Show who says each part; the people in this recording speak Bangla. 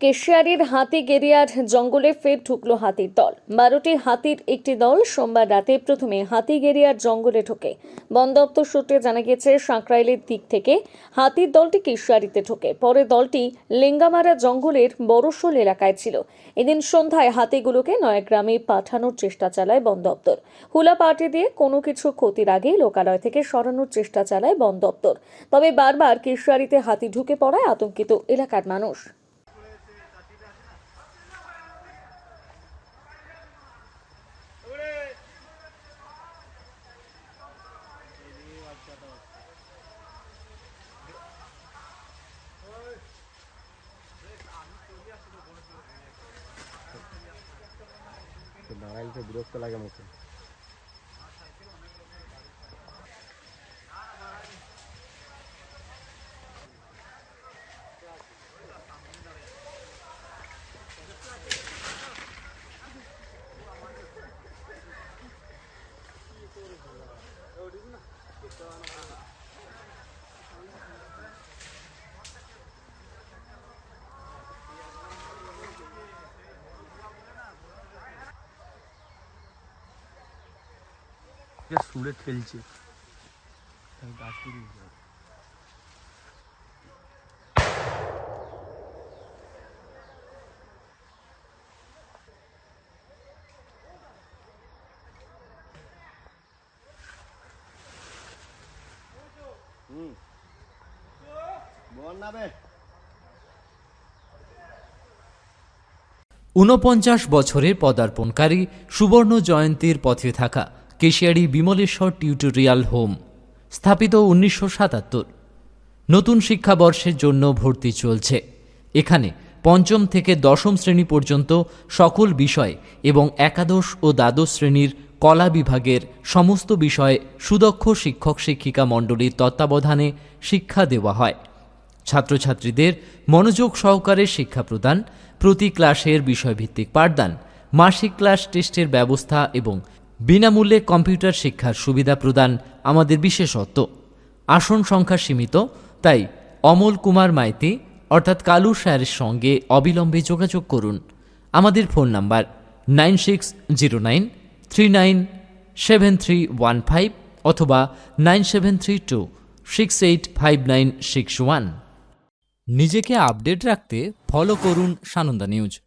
Speaker 1: কেশিয়ারির হাতি গেরিয়ার জঙ্গলে ফের ঢুকলো হাতির দল। বারোটি হাতির একটি দল সোমবার রাতে প্রথমে হাতি গেরিয়ার জঙ্গলে ঢোকে। বন দপ্তর সূত্রে জানা গেছে সাঁকরাইলের দিক থেকে হাতির দলটি কেশিয়ারিতে ঢোকে। পরে দলটি লেঙ্গামারা জঙ্গলের বড়শোল এলাকায় ছিল। এদিন সন্ধ্যায় হাতিগুলোকে নয়াগ্রামে পাঠানোর চেষ্টা চালায় বন দপ্তর। হুলা পার্টি দিয়ে কোনো কিছু ক্ষতির আগেই লোকালয় থেকে সরানোর চেষ্টা চালায় বন দপ্তর। তবে বারবার কেশিয়ারিতে হাতি ঢুকে পড়ায় আতঙ্কিত এলাকার মানুষ।
Speaker 2: দাঁড়াইলে তো বিরক্ত লাগে মুখে। সুরে ঠেলছে। হুম। বল না বে।
Speaker 3: ঊনপঞ্চাশ বছরের পদার্পণকারী সুবর্ণ জয়ন্তীর পথে থাকা কেশিয়ারি বিমলেশ্বর টিউটোরিয়াল হোম, স্থাপিত উনিশশো সাতাত্তর। নতুন শিক্ষাবর্ষের জন্য ভর্তি চলছে। এখানে পঞ্চম থেকে দশম শ্রেণি পর্যন্ত সকল বিষয় এবং একাদশ ও দ্বাদশ শ্রেণির কলা বিভাগের সমস্ত বিষয়ে সুদক্ষ শিক্ষক শিক্ষিকা মণ্ডলীর তত্ত্বাবধানে শিক্ষা দেওয়া হয়। ছাত্রছাত্রীদের মনোযোগ সহকারে শিক্ষা প্রদান, প্রতি ক্লাসের বিষয়ভিত্তিক পাঠদান, মাসিক ক্লাস টেস্টের ব্যবস্থা এবং বিনামূল্যে কম্পিউটার শিক্ষার সুবিধা প্রদান আমাদের বিশেষত্ব। আসন সংখ্যা সীমিত, তাই অমল কুমার মাইতি, অর্থাৎ কালু স্যারের সঙ্গে অবিলম্বে যোগাযোগ করুন। আমাদের phone number nine six zero nine, three nine, seven three one five অথবা nine seven three two, six eight five nine six one. নিজেকে আপডেট রাখতে ফলো করুন সানন্দা নিউজ।